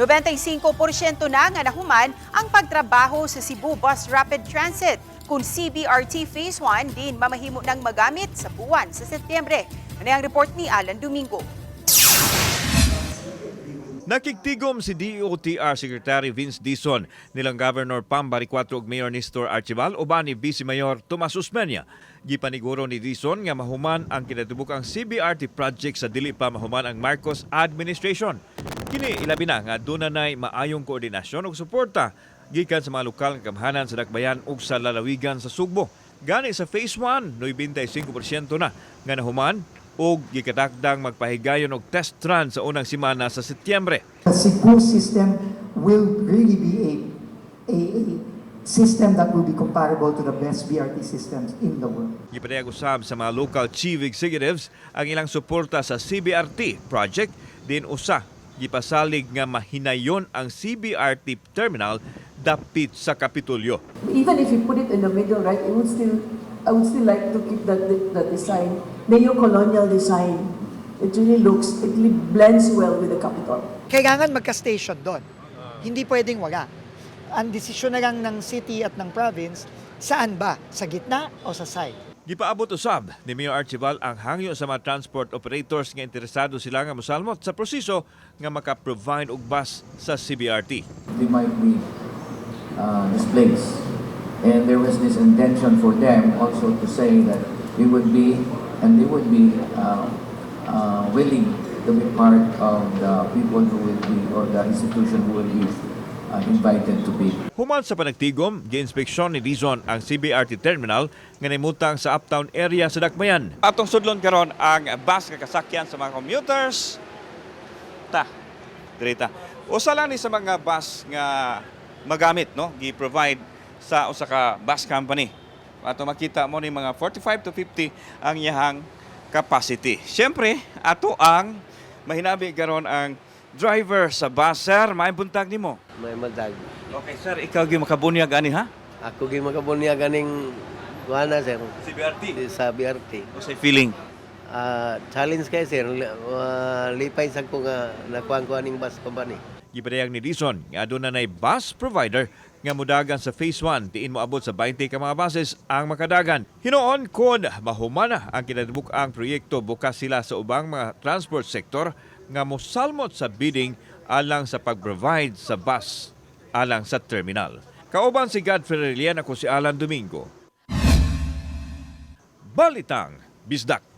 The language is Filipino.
95% na nga nahuman ang pagtrabaho sa Cebu Bus Rapid Transit kung CBRT Phase 1 din mamahimo ng magamit sa buwan sa Setyembre. Ano ang report ni Alan Domingo? Nakiktigom si DOTR Secretary Vince Dizon nilang Governor Pam Baricuatro ug Mayor Nestor Archibal uban ni Vice Mayor Tomas Usmeña. Gipaniguro ni Dizon nga mahuman ang kinatibukang CBRT project sa dili pa mahuman ang Marcos administration. Kini ilabi na nga doon nay maayong koordinasyon ug suporta gikan sa mga lokal nga kamhanan sa Dakbayan ug sa lalawigan sa Sugbo. Gani sa Phase 1, 95% na nga nahuman ug gikatakdang magpahigayon og test run sa unang semana sa Setyembre. The Cebu system will really be a, a, a system that will be comparable to the best BRT systems in the world. Gipadayag usab sa mga local chief executives ang ilang suporta sa CBRT project din usa gipasalig nga mahinayon ang CBRT terminal dapit sa Kapitolyo. Even if you put it in the middle, right, it would still, I would still like to keep that, that design, neo-colonial design. It really looks, it really blends well with the Capitol. kailangan magka-station doon. Hindi pwedeng wala. Ang desisyon na lang ng city at ng province, saan ba? Sa gitna o sa side? Gipaabot usab ni Mayor Archibald ang hangyo sa mga transport operators nga interesado sila nga mosalmot sa proseso nga maka-provide og bus sa CBRT. they might be uh, displaced. And there was this intention for them also to say that we would be, and they would be uh, uh, willing to be part of the people who will be, or the institution who will be uh, invited to be. Human sa panagtigom, gi-inspeksyon ni Dizon ang CBRT terminal nga nimutang sa uptown area sa Dakbayan. Atong sudlon karon ang bus nga kasakyan sa mga commuters. Ta. Direta. Usa lang ni sa mga bus nga magamit no, gi-provide sa usa ka bus company. Ato makita mo ni mga 45 to 50 ang iyahang capacity. Siyempre, ato ang mahinabi karon ang driver sa bus. Sir, may buntag nimo. may madag. Okay, sir, ikaw gi makabunyag ani ha? Ako gi makabunya ganing kuana sir CBRT. sa BRT. O sa feeling? Ah, challenge kay sir Li- ah, lipay sa ko nga nakuha ko aning bus company. Gipadayag ni Dison nga aduna nay bus provider nga mudagan sa phase 1 diin moabot sa 20 ka mga buses ang makadagan. Hinoon kon mahumana ang kinadibuk-ang proyekto bukas sila sa ubang mga transport sector nga mosalmot sa bidding alang sa pag-provide sa bus alang sa terminal. Kauban si Godfrey Relian ako si Alan Domingo. Balitang Bisdak.